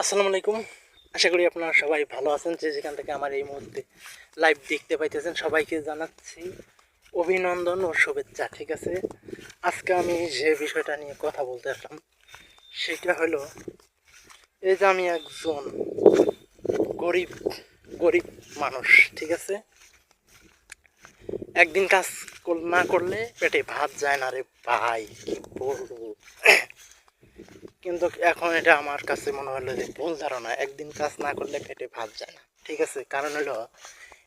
আসসালামু আলাইকুম। আশা করি আপনারা সবাই ভালো আছেন। যে যেখান থেকে আমার এই মুহূর্তে লাইভ দেখতে পাইতেছেন, সবাইকে জানাচ্ছি অভিনন্দন ও শুভেচ্ছা, ঠিক আছে? আজকে আমি যে বিষয়টা নিয়ে কথা বলতে আসলাম, সেটা হলো এই যে আমি একজন গরিব গরিব মানুষ, ঠিক আছে? একদিন কাজ না করলে পেটে ভাত যায় না রে ভাই, কি বলব? কিন্তু এখন এটা আমার কাছে মনে হলো যে ভুল ধারণা, একদিন কাজ না করলে পেটে ভাত যায় না। ঠিক আছে? কারণ হলো,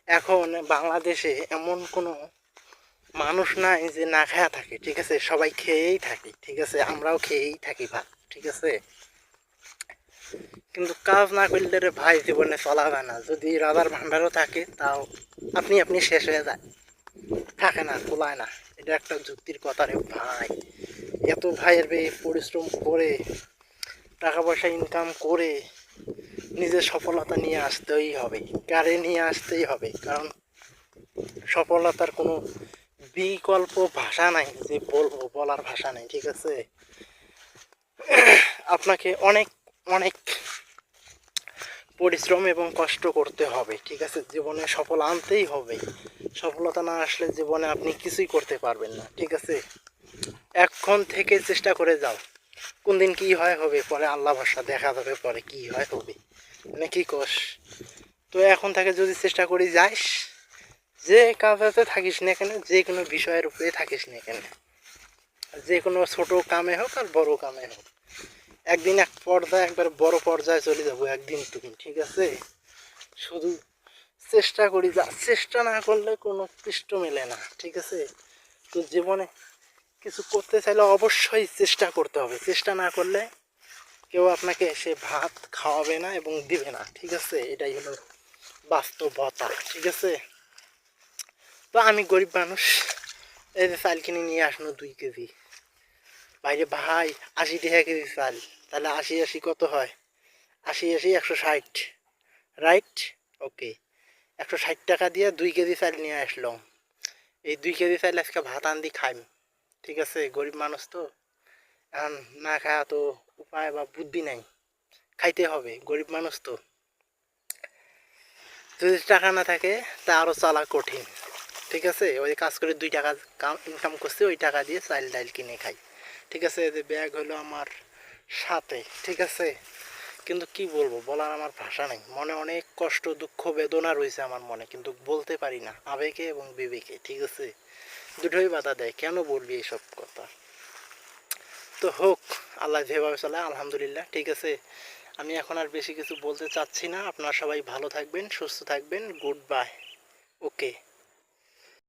এখন বাংলাদেশে এমন কোনো মানুষ নাই যে না খায়া থাকে, ঠিক আছে? সবাই খেয়েই থাকি, ঠিক আছে? আমরাও খেয়েই থাকি ভাত, ঠিক আছে? কিন্তু কাজ না করলে রে ভাই জীবনে চলা যায় না। যদি রাজার ভান্ডারও থাকে, তাও আপনি আপনি শেষ হয়ে যায়। থাকে না, কোলায় না। এটা একটা যুক্তির কথা রে ভাই। এত ভাইয়ের পরিশ্রম করে টাকা পয়সা ইনকাম করে নিজের সফলতা নিয়ে আসতেই হবে গাড়ি নিয়ে আসতেই হবে। কারণ সফলতার কোনো বিকল্প ভাষা নাই, যে বলব বলার ভাষা নাই, ঠিক আছে? আপনাকে অনেক অনেক পরিশ্রম এবং কষ্ট করতে হবে, ঠিক আছে? জীবনে সফল আনতেই হবে। সফলতা না আসলে জীবনে আপনি কিছুই করতে পারবেন না, ঠিক আছে? এখন থেকে চেষ্টা করে যাও। কোন দিন কি হয় হবে? পরে আল্লাহ ভাষা দেখা যাবে পরে কি হয় হবে। মানে কি কস? তো এখন থেকে যদি চেষ্টা করি যাইস, যে কাজে থাকিস না কেন, যে কোনো বিষয়ের উপরে থাকিস না কেন। যে কোনো ছোট কামে হোক আর বড় কামে হোক। একদিন এক পর্যায়ে, একবার বড় পর্যায়ে চলে যাব একদিন তুমি, ঠিক আছে? শুধু চেষ্টা করি যা, চেষ্টা না করলে কোনো পৃষ্ঠ মেলে না, ঠিক আছে? তো জীবনে কিছু করতে চাইলে অবশ্যই চেষ্টা করতে হবে। চেষ্টা না করলে কেউ আপনাকে এসে ভাত খাওয়াবে না এবং দিবে না, ঠিক আছে? এটাই হলো বাস্তবতা, ঠিক আছে? তো আমি গরিব মানুষ, এই যে চাল কিনে নিয়ে আসলো দুই কেজি। বাইরে ভাই, আশি টাকা কেজি চাল, তাহলে আশি আশি কত হয়? আশি আশি একশো ষাট রাইট ওকে একশো ষাট টাকা দিয়ে দুই কেজি চাল নিয়ে আসলাম এই দুই কেজি চাল আজকে ভাত আন দি খাইম। ঠিক আছে গরিব মানুষ তো। এখন না খাওয়া তো উপায় বা বুদ্ধি নাই। খাইতে হবে গরিব মানুষ তো। যদি টাকা না থাকে তা আরও চালা কঠিন। ঠিক আছে, ওই কাজ করে দুই টাকা ইনকাম করছে ওই টাকা দিয়ে চাল ডাইল কিনে খাই ঠিক আছে, যে ব্যাগ হলো আমার সাথে, ঠিক আছে। কিন্তু কি বলব বলার আমার ভাষা নেই। মনে অনেক কষ্ট, দুঃখ, বেদনা রয়েছে আমার মনে, কিন্তু বলতে পারি না। আবেগে এবং বিবেকে, ঠিক আছে। দুটোই বাধা দেয়। কেন বলবি এইসব কথা? তো হোক, আল্লাহ যেভাবে চলে, আলহামদুলিল্লাহ, ঠিক আছে? আমি এখন আর বেশি কিছু বলতে চাচ্ছি না। আপনারা সবাই ভালো থাকবেন, সুস্থ থাকবেন। Good bye. ওকে।